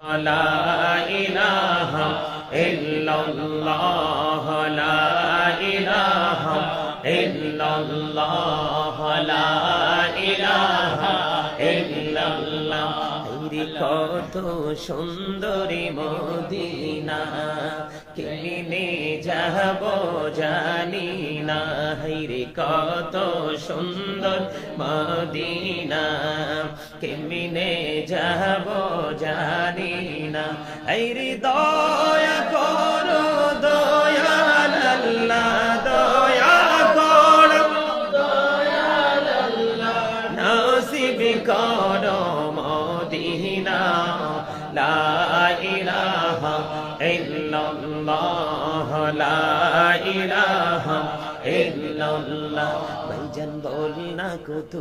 لا إله إلا الله لا إله إلا الله لا إله إلا الله হাইরে কত সুন্দরী মদিনা কেমনে যাব, জানি না। হাইরে কত সুন্দর মদিনা। কেমনে যাব, জানি না। হাইরে দয়া করো দয়াল আল্লাহ দয়া করো। নসিব করো মদিনা। লা ইল্লাল্লাহ, লা ইলাহা ইল্লাল্লাহ। ভাইজান বল না কত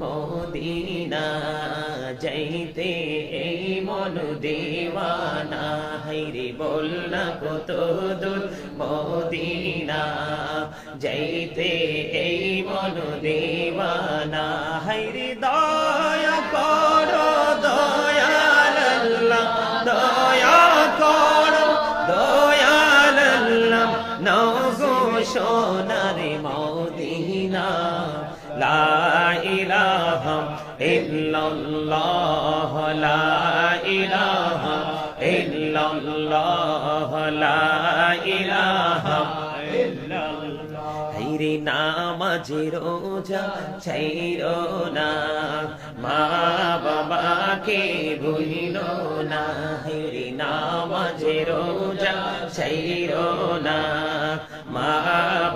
মদিনা, যাইতে এই মন দেওয়ানা। হাইরে বল না কত মদিনা, যাইতে এই দেওয়ানা। হাইরে দয়া সোনার মদিনা, লা ইলাহা ইল্লাল্লাহ, লা ইল্লাল্লাহ, লা ইলাহা হাইরে নামাজে রোজা না, মা বাবাকে ভুলিল না। হাইরে নামাজে রোজা ছাইর না, মা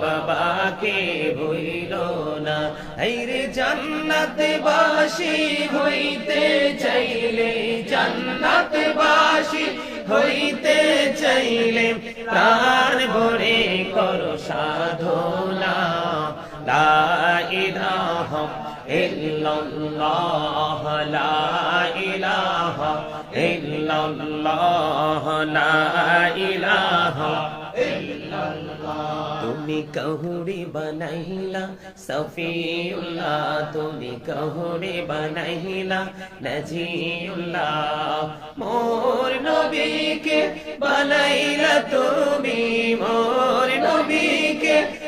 বাবাকে ভুইল না। হইরে জান্নাত বাসি হইতে চাইলে জান্নাত বাসি হইতে চাইলে প্রাণ ভরে করো সাধনা। লা ইলাহা ইল্লাল্লাহ লা ইলাহা ইল্লাল্লাহ লা ইলাহা তুমি কহুরি বানাইলা সফিউল্লাহ, তুমি কহুরি বানাইলা নজিউল্লাহ। মোর নবীকে বানাইলা তুমি, মোর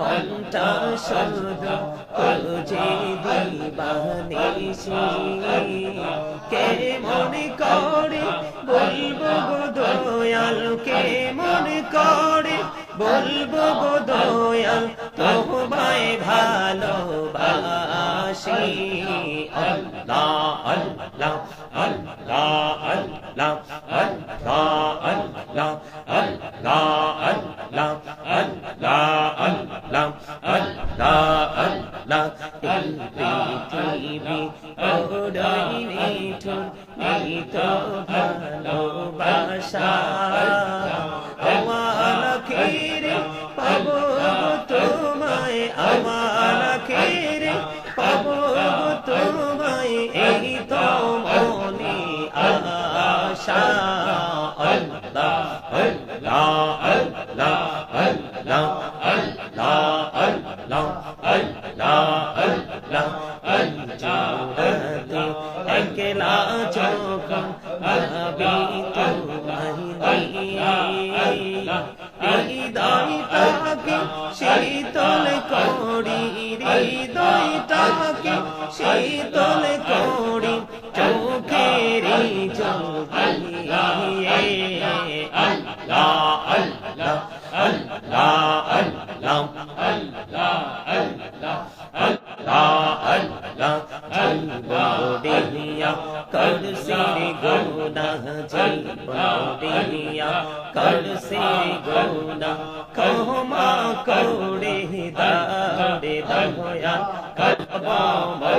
মনটা শুধু খুঁজে দিবানিসি কে মনে করে বলব গো দয়াল কে মনে করে বলব গো দয়াল তোমায় ভালোবাসি আল্লাহ আল্লাহ। তো ভালোবাসা আমার খিরে পাবো তোমায় আমার খিরে পাবো তোমায় এই তো মনে আশা আল্লাহ আল্লাহ আল্লাহ আল্লাহ আল্লাহ करोड़े दा कल मां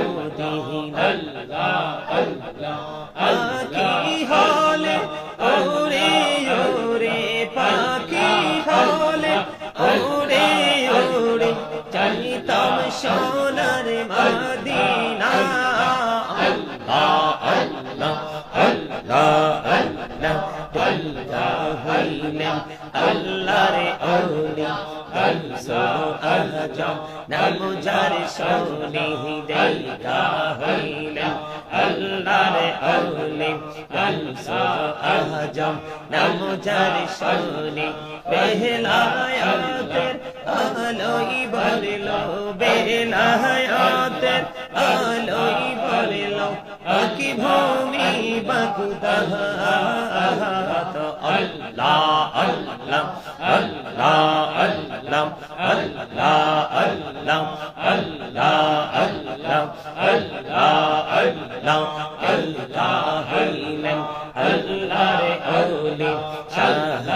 নামুজার সৌলি দেইগা হইলা আল্লাহর আউলি আলসা আজম। নামুজার সৌলি বেহলায়াতের আলোই বলল, বেহলায়াতের আলোই বলল আকি ভূমি বাগুদাহ আল্লাহ আল্লাহ আল্লাহ আল্লাহ আল্লাহ আল্লাহ আল্লাহ আল্লাহ আল্লাহ আল্লাহ আল্লাহ হইলেন আল্লাহর ওলি শাহ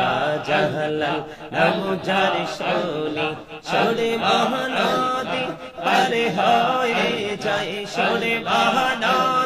জাহালাল নামজার শোনি সরে মহানদী পারে হয়ে যায় সরে মহানদী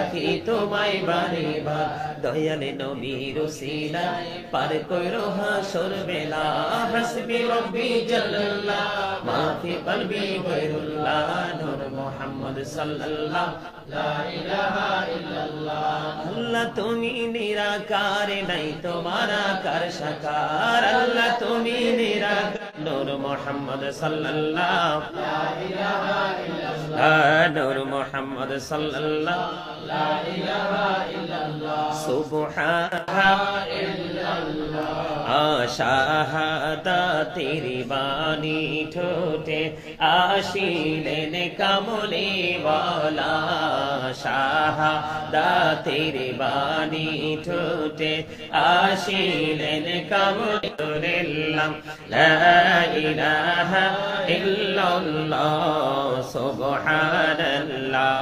ডাকি তোমায় বারে বার। দয়ালে নবীর উসিলা পার কইরো হাসর বেলা। হাসবি রব্বি জাল্লাল্লাহ, মাফি কলবি গায়রুল্লাহ নূর মুহাম্মদ সাল্লাল্লাহ। লা তুমি নিরাকার, নাই তোমার আকার সাকার। আল্লাহ তুমি নিরাকার, নূর মুহাম্মদ সাল্লাল্লাহ। نور محمد صلى الله لا إله إلا الله سبحان الله. শাহাদাতের বাণী ঠোঁটে আসিলেন কামলে বলা শাহাদাতের বাণী ঠোঁটে আসিলেন কামলে লা ইলাহা ইল্লাল্লাহ, সুবহানাল্লাহ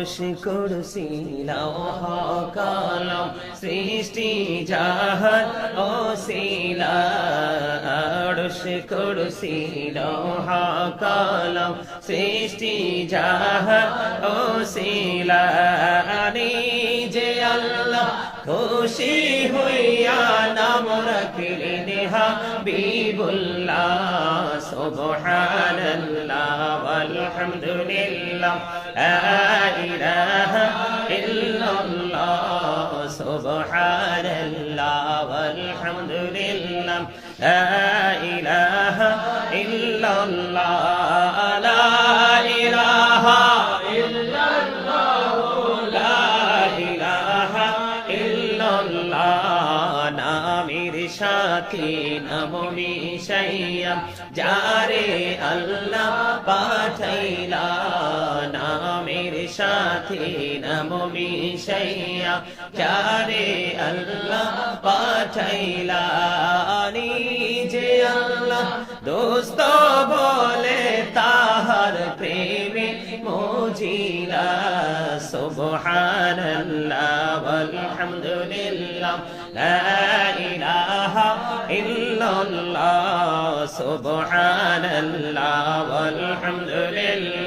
ওড়শি কুরসি লৌহ কলম সৃষ্টি জাহান ও শিলা ওড়শি কুরসি লৌহ কলম সৃষ্টি জাহান ও শিলা। যে আল্লাহ খুশি হইয়া নাম রাখলেন হাবিবুল্লাহ সুবহানাল্লাহ আলহামদুলিল্লাহ লা ইলাহা ইল্লাল্লাহ সুবহানাল্লাহ আলহামদুলিল্লাহ লা ইলাহা ইল্লাল্লাহ লা ইলাহা লা ইলাহা ইল্লাল্লাহ নামের সাথে নাম মিশাইয়া যারে আল্লাহ পাঠাইলা নামের সাথে নাম মিশাইয়া যারে আল্লাহ পাঠাইলা। নিজে আল্লাহ দোস্ত বলে তাহার প্রেমে মজিলা। সুবহানাল্লাহ, আলহামদুলিল্লাহ, লা ইলাহা ইল্লাল্লাহ, সুবহানাল্লাহ, আলহামদুলিল্লাহ।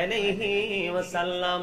আলাইহি ওয়াসাল্লাম।